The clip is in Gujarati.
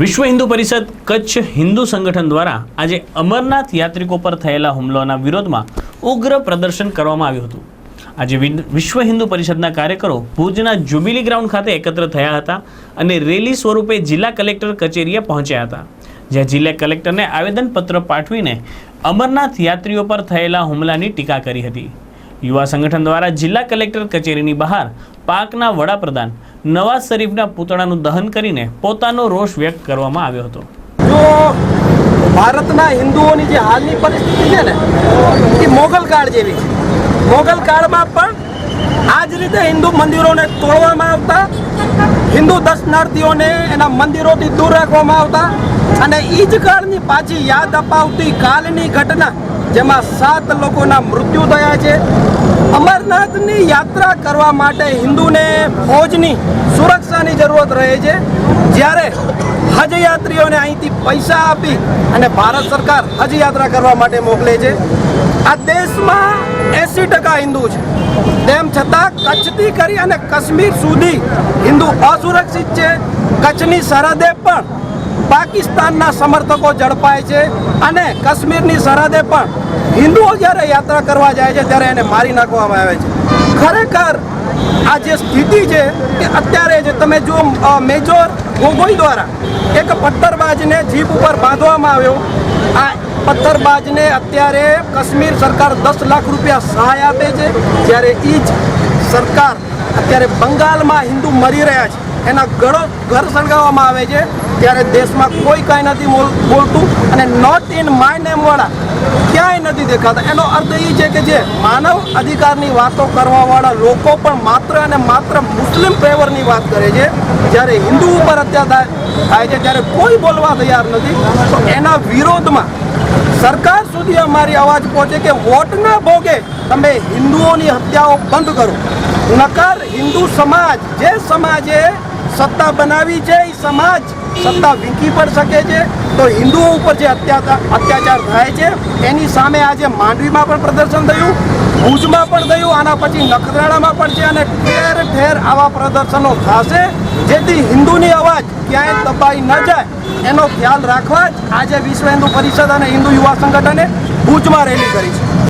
વિશ્વ હિન્દુ પરિષદ કચ્છ હિન્દુ સંગઠન દ્વારા આજે અમરનાથ યાત્રિકો પર થયેલા હુમલાના વિરોધમાં ઉગ્ર પ્રદર્શન કરવામાં આવ્યું હતું. આજે વિશ્વ હિન્દુ પરિષદના કાર્યકરો ભુજના જ્યુબિલી ગ્રાઉન્ડ ખાતે એકત્ર થયા હતા અને રેલી સ્વરૂપે જિલ્લા કલેક્ટર કચેરીએ પહોંચ્યા હતા. જ્યાં જિલ્લા કલેક્ટરને આવેદનપત્ર પાઠવીને અમરનાથ યાત્રીઓ પર થયેલા હુમલાની ટીકા કરી હતી. યુવા સંગઠન દ્વારા જિલ્લા કલેક્ટર કચેરીની બહાર પાકના વડાપ્રધાન નવાઝ શરીફના પૂતળાનું દહન કરીને પોતાનો રોષ વ્યક્ત કરવામાં આવ્યો હતો. જો ભારતના હિન્દુઓની જે હાલની પરિસ્થિતિ છે ને, એ મોગલ કાળ જેવી છે. મોગલ કાળમાં પણ આ જ રીતે હિન્દુ મંદિરોને તોડવામાં આવતા, હિન્દુ દર્શનાર્થીઓને એના મંદિરોથી દૂર રાખવામાં આવતા અને એ જ કાળની પાછી યાદ અપાવતી કાલની ઘટના જેમાં સાત લોકોના મૃત્યુ થયા છે. અમરનાથની યાત્રા કરવા માટે હિન્દુને ફૌજની સુરક્ષાની જરૂરત રહે છે. જ્યારે હજ યાત્રીઓને અહીંથી પૈસા આપી અને ભારત સરકાર હજ યાત્રા કરવા માટે મોકલે છે. આ દેશમાં એંસી ટકા હિન્દુ છે. તેમ છતાં કચ્છથી કરી અને કાશ્મીર સુધી હિન્દુ અસુરક્ષિત છે. કચ્છની સરહદે પણ પાકિસ્તાનના સમર્થકો ઝડપાય છે અને કાશ્મીરની સરહદે પણ હિન્દુઓ જ્યારે યાત્રા કરવા જાય છે ત્યારે એને મારી નાખવામાં આવે છે. ખરેખર આ જે સ્થિતિ છે કે અત્યારે જે તમે જો મેજોર ગોગોઈ દ્વારા એક પથ્થરબાજને જીપ ઉપર બાંધવામાં આવ્યો. આ પથ્થરબાજને અત્યારે કાશ્મીર સરકાર દસ લાખ રૂપિયા સહાય આપે છે. જ્યારે એ જ સરકાર અત્યારે બંગાળમાં હિન્દુ મરી રહ્યા છે. એના ઘર ઘર શણગાવવામાં આવે છે, ત્યારે દેશમાં કોઈ કાંઈ નથી બોલતું અને નોટ ઇન માય નેમવાળા ક્યાંય નથી દેખાતા. એનો અર્થ એ છે કે જે માનવ અધિકારની વાતો કરવાવાળા લોકો પણ માત્ર અને માત્ર મુસ્લિમ ફેવરની વાત કરે છે. જ્યારે હિન્દુ ઉપર અત્યાચાર થાય છે, ત્યારે કોઈ બોલવા તૈયાર નથી. તો એના વિરોધમાં સરકાર સુધી અમારી અવાજ પહોંચે કે વોટના ભોગે તમે હિન્દુઓની હત્યાઓ બંધ કરો. નકાર હિન્દુ સમાજ, જે સમાજે સત્તા બનાવી છે એ સમાજ સત્તા વીંકી પણ શકે છે. તો હિન્દુઓ ઉપર જે અત્યાચાર થાય છે, એની સામે આજે માંડવીમાં પણ પ્રદર્શન થયું, ભુજમાં પણ થયું, આના પછી નખત્રાણામાં પણ છે અને ઠેર ઠેર આવા પ્રદર્શનો થશે. જેથી હિન્દુની અવાજ ક્યાંય દબાઈ ન જાય. એનો ખ્યાલ રાખવા જ આજે વિશ્વ હિન્દુ પરિષદ અને હિન્દુ યુવા સંગઠને ભુજમાં રેલી કરી છે.